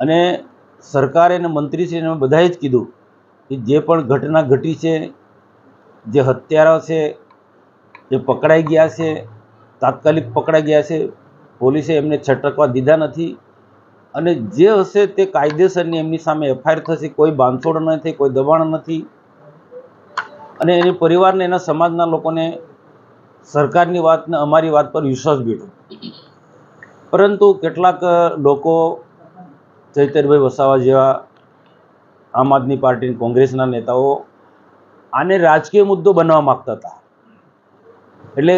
અને સરકારે અને મંત્રીશ્રીને બધાએ જ કીધું કે જે પણ ઘટના ઘટી છે, જે હત્યારા છે, જે પકડાઈ ગયા છે, તાત્કાલિક પકડાઈ ગયા છે, પોલીસે એમને છટકવા દીધા નથી અને જે હશે તે કાયદેસરની એમની સામે એફઆઈઆર થશે, કોઈ બાંધછોડ નથી કોઈ દબાણ નથી. અને એની પરિવારને, એના સમાજના લોકોને સરકારની વાતને, અમારી વાત પર વિશ્વાસ બેઠો. પરંતુ કેટલાક લોકો ચૈતરભાઈ વસાવા જેવા આમ આદમી પાર્ટી કોંગ્રેસના નેતાઓ આને રાજકીય મુદ્દો બનવા માગતા હતા. એટલે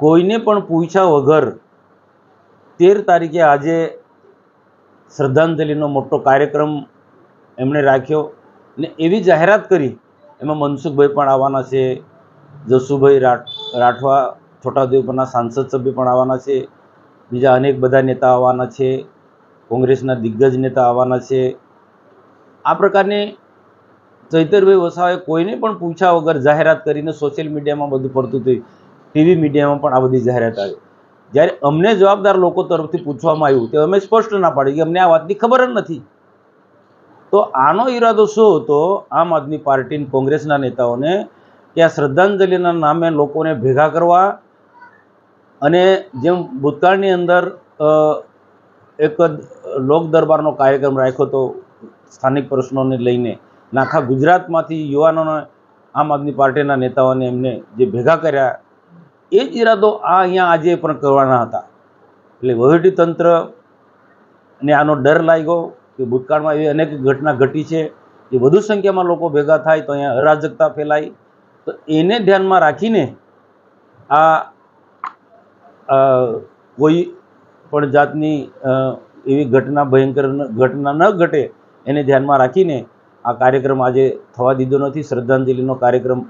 કોઈને પણ પૂછ્યા વગર તેર તારીખે આજે શ્રદ્ધાંજલિનો મોટો કાર્યક્રમ એમણે રાખ્યો ને એવી જાહેરાત કરી. એમાં મનસુખભાઈ પણ આવવાના છે, જસુભાઈ રાઠવા, છોટાઉદેપુરના સાંસદ સભ્ય પણ આવવાના છે, બીજા અનેક બધા નેતા આવવાના છે. કોંગ્રેસના દિગ્ગજ નેતા આવવાના છે. આ પ્રકારની ચૈતરભાઈ વસાવાએ કોઈને પણ પૂછ્યા વગર જાહેરાત કરીને સોશિયલ મીડિયામાં બધું ફરતું થયું ટીવી મીડિયામાં પણ આ બધી જાહેરાત આવી. જ્યારે અમને જવાબદાર લોકો તરફથી પૂછવામાં આવ્યું તો અમે સ્પષ્ટ ના પાડી કે અમને આ વાતની ખબર જ નથી. તો આનો ઈરાદો શું હતો? આમ આદમી પાર્ટી કોંગ્રેસના નેતાઓને કે આ શ્રદ્ધાંજલિના નામે લોકોને ભેગા કરવા અને જેમ ભૂતકાળની અંદર એક લોક દરબારનો કાર્યક્રમ રાખ્યો હતો સ્થાનિક પ્રશ્નોને લઈને નાખા ગુજરાતમાંથી યુવાનોને આમ આદમી પાર્ટીના નેતાઓને એમને જે ભેગા કર્યા, એ જ ઈરાદો આ અહીંયા આજે પણ કરવાના હતા. એટલે વહીવટી તંત્ર ને આનો ડર લાગ્યો કે ભૂતકાળમાં એવી અનેક ઘટના ઘટી છે કે વધુ સંખ્યામાં લોકો ભેગા થાય તો અહીંયા અરાજકતા ફેલાય. તો એને ધ્યાનમાં રાખીને આ કોઈ પણ જાતની એવી ઘટના ભયંકર ઘટના ન ઘટે એને ધ્યાનમાં રાખીને આ કાર્યક્રમ આજે થવા દીધો નથી, શ્રદ્ધાંજલિનો કાર્યક્રમ.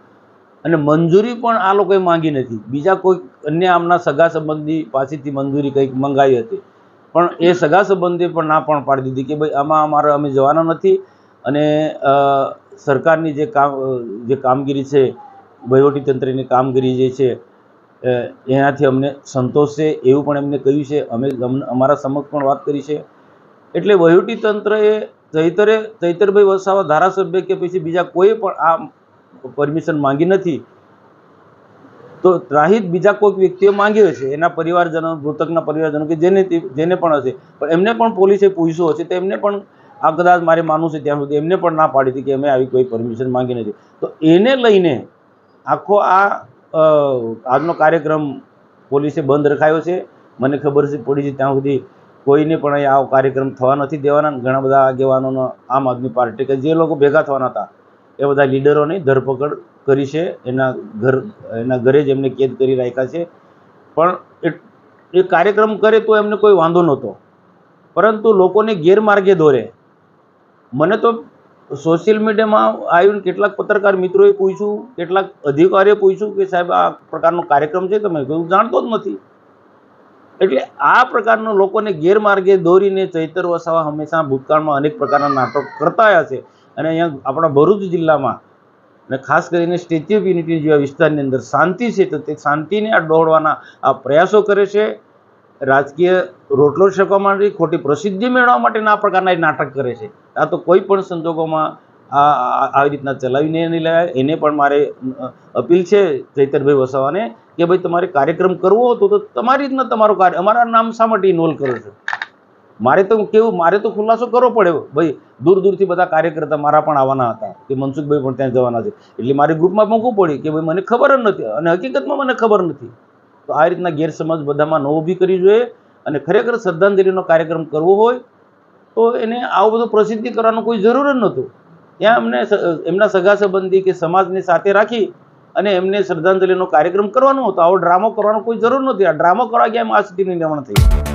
અને મંજૂરી પણ આ લોકોએ માંગી નથી. બીજા કોઈ અન્ય આમના સગા સંબંધી પાસેથી મંજૂરી કંઈક મંગાવી હતી. પણ એ સગા સંબંધે પણ ના પણ પાડી દીધી કે ભાઈ, આમાં અમારે અમે જવાના નથી. અને સરકારની જે કામ જે કામગીરી છે, વહીવટીતંત્રની કામગીરી જે છે એનાથી અમને સંતોષ છે એવું પણ એમને કહ્યું છે. અમે અમારા સમક્ષ પણ વાત કરી છે. એટલે વહીવટીતંત્રએ ચૈતરે, ચૈતરભાઈ વસાવા ધારાસભ્ય કે પછી બીજા કોઈ પણ આ પરમિશન માંગી નથી, તો ત્રાહિત બીજા કોઈક વ્યક્તિઓ માંગ્યો છે. એના પરિવારજનો, મૃતકના પરિવારજનો કે જેને જેને પણ હશે. પણ એમને પણ પોલીસે પૂછ્યું હશે તો એમને પણ આ કદાચ મારે માનવું છે ત્યાં સુધી એમને પણ ના પાડી હતી કે અમે આવી કોઈ પરમિશન માંગી નથી. તો એને લઈને આખો આ આજનો કાર્યક્રમ પોલીસે બંધ રખાયો છે. મને ખબર છે, પડી છે ત્યાં સુધી કોઈને પણ અહીંયા આવો કાર્યક્રમ થવા નથી દેવાના. ઘણા બધા આગેવાનોનો આમ આદમી પાર્ટી કે જે લોકો ભેગા થવાના હતા, એ બધા લીડરોની ધરપકડ કરી છે. એના ઘર, એના ઘરે જ એમને કેદ કરી રાખ્યા છે. પણ એ એ કાર્યક્રમ કરે તો એમને કોઈ વાંધો નહોતો. પરંતુ લોકોને ગેરમાર્ગે દોરે. મને તો સોશિયલ મીડિયામાં આવીને કેટલાક પત્રકાર મિત્રોએ પૂછ્યું, કેટલાક અધિકારીએ પૂછ્યું કે સાહેબ આ પ્રકારનો કાર્યક્રમ છે તમે હું જાણતો જ નથી. એટલે આ પ્રકારનો લોકોને ગેરમાર્ગે દોરીને ચૈતર વસાવા હંમેશા ભૂતકાળમાં અનેક પ્રકારના નાટક કરતા આવ્યા છે. અને અહીંયા આપણા ભરૂચ જિલ્લામાં અને ખાસ કરીને સ્ટેચ્યુ ઓફ યુનિટી જેવા વિસ્તારની અંદર શાંતિ છે, તો તે શાંતિને આ દોડવાના આ પ્રયાસો કરે છે. રાજકીય રોટલો શેકવા માટે, ખોટી પ્રસિદ્ધિ મેળવવા માટેના આ પ્રકારના નાટક કરે છે. આ તો કોઈ પણ સંજોગોમાં આ આવી રીતના ચલાવીને નહીં લેવાય. એને પણ મારે અપીલ છે ચૈતરભાઈ વસાવાને કે ભાઈ તમારે કાર્યક્રમ કરવો હતો તો તમારી રીતના તમારો કાર્ય, અમારા નામ શા માટે ઇન્વોલ્વ કરો છો? મારે તો કેવું, મારે તો ખુલાસો કરવો પડે. ભાઈ, દૂર દૂરથી બધા કાર્યકર્તા મારા પણ આવવાના હતા કે મનસુખભાઈ પણ ત્યાં જવાના છે. એટલે મારે ગ્રુપમાં મૂકવું પડ્યું કે ભાઈ મને ખબર જ નથી અને હકીકતમાં મને ખબર નથી. તો આ રીતના ગેરસમજ બધામાં ન ઊભી કરવી જોઈએ અને ખરેખર શ્રદ્ધાંજલિનો કાર્યક્રમ કરવો હોય તો એને આવું બધું પ્રસિદ્ધિ કરવાનું કોઈ જરૂર જ નહોતું. ત્યાં અમને એમના સગા સંબંધી કે સમાજને સાથે રાખી અને એમને શ્રદ્ધાંજલિનો કાર્યક્રમ કરવાનો હતો. આવો ડ્રામો કરવાનો કોઈ જરૂર નહોતી. આ ડ્રામો કરવા ગયા એમ આ સ્થિતિનું નિર્માણ થયું